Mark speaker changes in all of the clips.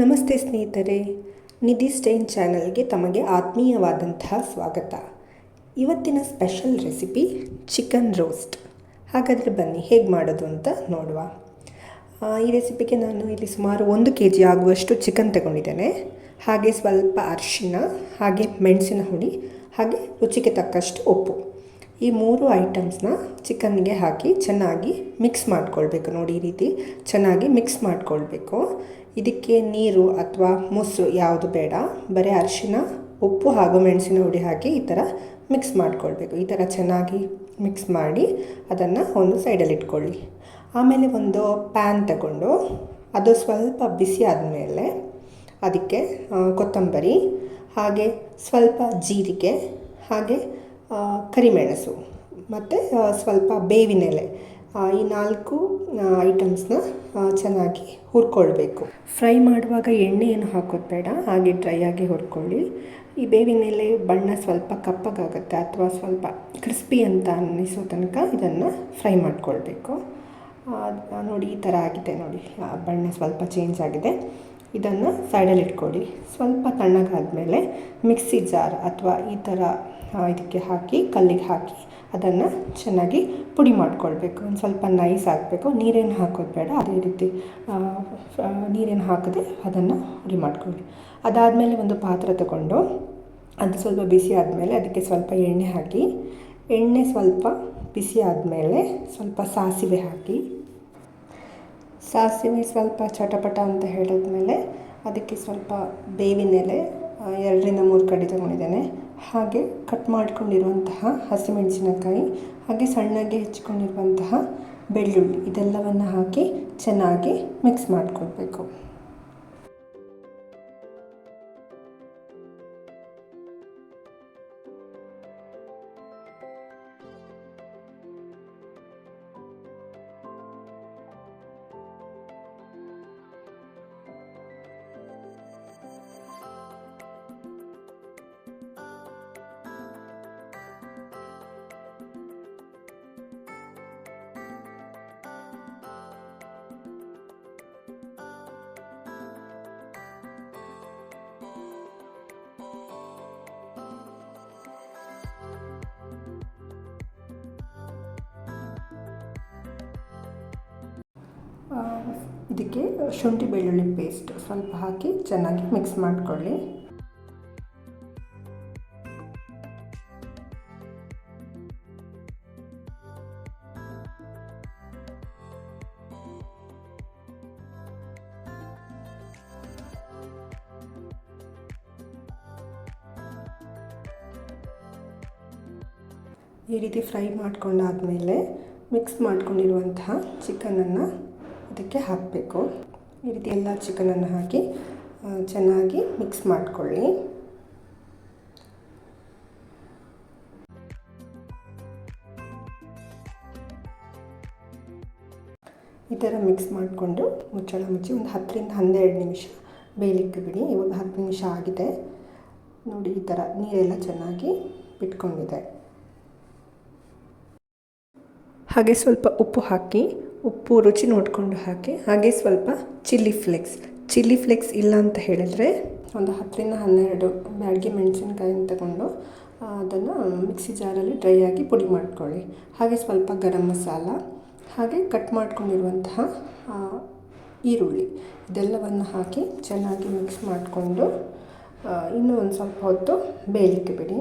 Speaker 1: ನಮಸ್ತೆ ಸ್ನೇಹಿತರೆ, ನಿಧಿ ಸ್ಟೈನ್ ಚಾನಲ್ಗೆ ತಮಗೆ ಆತ್ಮೀಯವಾದಂತಹ ಸ್ವಾಗತ. ಇವತ್ತಿನ ಸ್ಪೆಷಲ್ ರೆಸಿಪಿ ಚಿಕನ್ ರೋಸ್ಟ್. ಹಾಗಾದರೆ ಬನ್ನಿ, ಹೇಗೆ ಮಾಡೋದು ಅಂತ ನೋಡುವ. ಈ ರೆಸಿಪಿಗೆ ನಾನು ಇಲ್ಲಿ ಸುಮಾರು ಒಂದು ಕೆ ಜಿ ಆಗುವಷ್ಟು ಚಿಕನ್ ತಗೊಂಡಿದ್ದೇನೆ. ಹಾಗೆ ಸ್ವಲ್ಪ ಅರಿಶಿನ, ಹಾಗೆ ಮೆಣಸಿನ ಹುಡಿ ಹಾಗೆ ರುಚಿಗೆ ತಕ್ಕಷ್ಟು ಉಪ್ಪು. ಈ ಮೂರು ಐಟಮ್ಸ್ನ ಚಿಕನ್ಗೆ ಹಾಕಿ ಚೆನ್ನಾಗಿ ಮಿಕ್ಸ್ ಮಾಡ್ಕೊಳ್ಬೇಕು. ನೋಡಿ ಈ ರೀತಿ ಚೆನ್ನಾಗಿ ಮಿಕ್ಸ್ ಮಾಡ್ಕೊಳ್ಬೇಕು. ಇದಕ್ಕೆ ನೀರು ಅಥವಾ ಮೊಸರು ಯಾವುದು ಬೇಡ. ಬರೀ ಅರಿಶಿನ ಉಪ್ಪು ಹಾಗೂ ಮೆಣಸಿನ ಹುಡಿ ಹಾಕಿ ಈ ಥರ ಮಿಕ್ಸ್ ಮಾಡ್ಕೊಳ್ಬೇಕು. ಈ ಥರ ಚೆನ್ನಾಗಿ ಮಿಕ್ಸ್ ಮಾಡಿ ಅದನ್ನು ಒಂದು ಸೈಡಲ್ಲಿ ಇಟ್ಕೊಳ್ಳಿ. ಆಮೇಲೆ ಒಂದು ಪ್ಯಾನ್ ತಗೊಂಡು ಅದು ಸ್ವಲ್ಪ ಬಿಸಿ ಆದಮೇಲೆ ಅದಕ್ಕೆ ಕೊತ್ತಂಬರಿ ಹಾಗೆ ಸ್ವಲ್ಪ ಜೀರಿಗೆ ಹಾಗೆ ಕರಿಮೆಣಸು ಮತ್ತು ಸ್ವಲ್ಪ ಬೇವಿನ ಎಲೆ. ಆ, ಈ ನಾಲ್ಕು ಐಟಮ್ಸ್ನ ಚೆನ್ನಾಗಿ ಹುರ್ಕೊಳ್ಬೇಕು. ಫ್ರೈ ಮಾಡುವಾಗ ಎಣ್ಣೆ ಏನು ಹಾಕೋದು ಬೇಡ, ಹಾಗೆ ಡ್ರೈ ಆಗಿ ಹುರ್ಕೊಳ್ಳಿ. ಈ ಬೇವಿನ ಎಲೆ ಬಣ್ಣ ಸ್ವಲ್ಪ ಕಪ್ಪಗಾಗುತ್ತೆ ಅಥವಾ ಸ್ವಲ್ಪ ಕ್ರಿಸ್ಪಿ ಅಂತ ಅನ್ನಿಸೋ ತನಕ ಇದನ್ನು ಫ್ರೈ ಮಾಡ್ಕೊಳ್ಬೇಕು. ನೋಡಿ, ಈ ಥರ ಆಗಿದೆ ನೋಡಿ ಬಣ್ಣ ಸ್ವಲ್ಪ ಚೇಂಜ್ ಆಗಿದೆ. ಇದನ್ನು ಸೈಡಲ್ಲಿ ಇಟ್ಕೊಳ್ಳಿ. ಸ್ವಲ್ಪ ತಣ್ಣಗಾದ್ಮೇಲೆ ಮಿಕ್ಸಿ ಜಾರ್ ಅಥವಾ ಈ ಥರ ಇದಕ್ಕೆ ಹಾಕಿ, ಕಲ್ಲಿಗೆ ಹಾಕಿ ಅದನ್ನು ಚೆನ್ನಾಗಿ ಪುಡಿ ಮಾಡ್ಕೊಳ್ಬೇಕು. ಒಂದು ಸ್ವಲ್ಪ ನೈಸ್ ಹಾಕಬೇಕು. ನೀರೇನು ಹಾಕೋದು ಬೇಡ. ಅದೇ ರೀತಿ ನೀರೇನು ಹಾಕದೆ ಅದನ್ನು ಪುಡಿ ಮಾಡ್ಕೊಳ್ಳಿ. ಅದಾದಮೇಲೆ ಒಂದು ಪಾತ್ರೆ ತಗೊಂಡು ಅದು ಸ್ವಲ್ಪ ಬಿಸಿ ಆದಮೇಲೆ ಅದಕ್ಕೆ ಸ್ವಲ್ಪ ಎಣ್ಣೆ ಹಾಕಿ, ಎಣ್ಣೆ ಸ್ವಲ್ಪ ಬಿಸಿ ಆದಮೇಲೆ ಸ್ವಲ್ಪ ಸಾಸಿವೆ ಹಾಕಿ, ಸಾಸಿವೆ ಸ್ವಲ್ಪ ಚಟಪಟ ಅಂತ ಹೇಳಿದ್ಮೇಲೆ ಅದಕ್ಕೆ ಸ್ವಲ್ಪ ಬೇವಿನ ಎಲೆ ಎರಡರಿಂದ ಮೂರು ಕಡೆ ತಗೊಂಡಿದ್ದೇನೆ. ಹಾಗೆ ಕಟ್ ಮಾಡಿಕೊಂಡಿರುವಂತಹ ಹಸಿಮೆಣಸಿನಕಾಯಿ ಹಾಗೆ ಸಣ್ಣಗೆ ಹೆಚ್ಚಿಕೊಂಡಿರುವಂತಹ ಬೆಳ್ಳುಳ್ಳಿ ಇದೆಲ್ಲವನ್ನು ಹಾಕಿ ಚೆನ್ನಾಗಿ ಮಿಕ್ಸ್ ಮಾಡಿಕೊಳ್ಬೇಕು. ಇದಕ್ಕೆ ಶುಂಠಿ ಬೆಳ್ಳುಳ್ಳಿ ಪೇಸ್ಟ್ ಸ್ವಲ್ಪ ಹಾಕಿ ಚೆನ್ನಾಗಿ ಮಿಕ್ಸ್ ಮಾಡಿಕೊಳ್ಳಿ. ಈ ರೀತಿ ಫ್ರೈ ಮಾಡ್ಕೊಂಡಾದಮೇಲೆ ಮಿಕ್ಸ್ ಮಾಡ್ಕೊಂಡಿರುವಂತಹ ಚಿಕನನ್ನು ಇದಕ್ಕೆ ಹಾಕಬೇಕು. ಈ ರೀತಿ ಎಲ್ಲ ಚಿಕನನ್ನು ಹಾಕಿ ಚೆನ್ನಾಗಿ ಮಿಕ್ಸ್ ಮಾಡಿಕೊಳ್ಳಿ. ಈ ಥರ ಮಿಕ್ಸ್ ಮಾಡಿಕೊಂಡು ಮುಚ್ಚಳ ಮುಚ್ಚಿ ಒಂದು ಹತ್ತರಿಂದ ಹನ್ನೆರಡು ನಿಮಿಷ ಬೇಯಲಿಕ್ಕೆ ಬಿಡಿ. ಇವಾಗ ಹತ್ತು ನಿಮಿಷ ಆಗಿದೆ. ನೋಡಿ ಈ ಥರ ನೀರೆಲ್ಲ ಚೆನ್ನಾಗಿ ಬಿಟ್ಕೊಂಡಿದೆ. ಹಾಗೆ ಸ್ವಲ್ಪ ಉಪ್ಪು ಹಾಕಿ ಉಪ್ಪು ರುಚಿ ನೋಡಿಕೊಂಡು ಹಾಕಿ, ಹಾಗೆ ಸ್ವಲ್ಪ ಚಿಲ್ಲಿ ಫ್ಲೆಕ್ಸ್. ಚಿಲ್ಲಿ ಫ್ಲೆಕ್ಸ್ ಇಲ್ಲ ಅಂತ ಹೇಳಿದ್ರೆ ಒಂದು ಹತ್ತರಿಂದ ಹನ್ನೆರಡು ಬ್ಯಾಡಗಿ ಮೆಣಸಿನ್ಕಾಯಿನ ತಗೊಂಡು ಅದನ್ನು ಮಿಕ್ಸಿ ಜಾರಲ್ಲಿ ಡ್ರೈ ಆಗಿ ಪುಡಿ ಮಾಡ್ಕೊಳ್ಳಿ. ಹಾಗೆ ಸ್ವಲ್ಪ ಗರಂ ಮಸಾಲ, ಹಾಗೆ ಕಟ್ ಮಾಡ್ಕೊಂಡಿರುವಂತಹ ಈರುಳ್ಳಿ. ಇದೆಲ್ಲವನ್ನು ಹಾಕಿ ಚೆನ್ನಾಗಿ ಮಿಕ್ಸ್ ಮಾಡಿಕೊಂಡು ಇನ್ನೂ ಒಂದು ಸ್ವಲ್ಪ ಹೊತ್ತು ಬೇಯಲಿಕ್ಕೆ ಬಿಡಿ.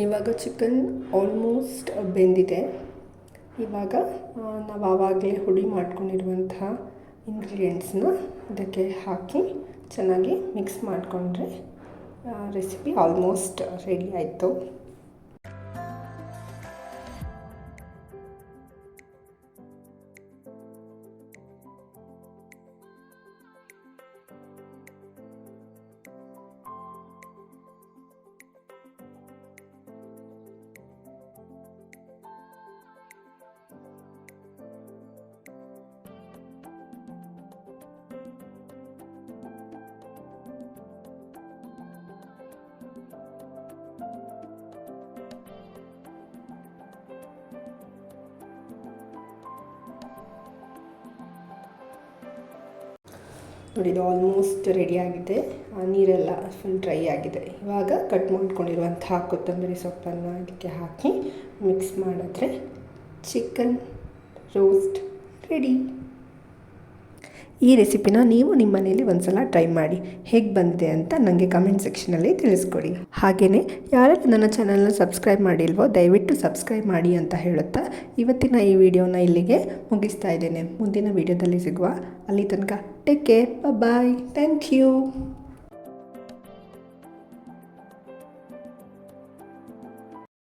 Speaker 1: ಇವಾಗ ಚಿಕನ್ ಆಲ್ಮೋಸ್ಟ್ ಬೆಂದಿದೆ. ಇವಾಗ ನಾವು ಆವಾಗಲೇ ಹುಡಿ ಮಾಡ್ಕೊಂಡಿರುವಂತಹ ಇಂಗ್ರೀಡಿಯೆಂಟ್ಸ್ನ ಇದಕ್ಕೆ ಹಾಕಿ ಚೆನ್ನಾಗಿ ಮಿಕ್ಸ್ ಮಾಡಿಕೊಂಡ್ರೆ ರೆಸಿಪಿ ಆಲ್ಮೋಸ್ಟ್ ರೆಡಿ ಆಯಿತು. ನೋಡಿ ಇದು ಆಲ್ಮೋಸ್ಟ್ ರೆಡಿ ಆಗಿದೆ. ಆ ನೀರೆಲ್ಲ ಫುಲ್ ಡ್ರೈ ಆಗಿದೆ. ಇವಾಗ ಕಟ್ ಮಾಡ್ಕೊಂಡಿರುವಂತಹ ಕೊತ್ತಂಬರಿ ಸೊಪ್ಪನ್ನು ಅದಕ್ಕೆ ಹಾಕಿ ಮಿಕ್ಸ್ ಮಾಡಿದ್ರೆ ಚಿಕನ್ ರೋಸ್ಟ್ ರೆಡಿ ಈ ರೆಸಿಪಿನ ನೀವು ನಿಮ್ಮ ಮನೆಯಲ್ಲಿ ಒಂದ್ಸಲ ಟ್ರೈ ಮಾಡಿ. ಹೇಗೆ ಬಂದಿದೆ ಅಂತ ನನಗೆ ಕಮೆಂಟ್ ಸೆಕ್ಷನಲ್ಲಿ ತಿಳಿಸ್ಕೊಡಿ. ಹಾಗೆಯೇ ಯಾರಾದರೂ ನನ್ನ ಚಾನಲ್ನ ಸಬ್ಸ್ಕ್ರೈಬ್ ಮಾಡಿಲ್ವೋ ದಯವಿಟ್ಟು ಸಬ್ಸ್ಕ್ರೈಬ್ ಮಾಡಿ ಅಂತ ಹೇಳುತ್ತಾ ಇವತ್ತಿನ ಈ ವಿಡಿಯೋನ ಇಲ್ಲಿಗೆ ಮುಗಿಸ್ತಾ ಇದ್ದೇನೆ. ಮುಂದಿನ ವಿಡಿಯೋದಲ್ಲಿ ಸಿಗುವ ಅಲ್ಲಿ ತನಕ take care bye thank you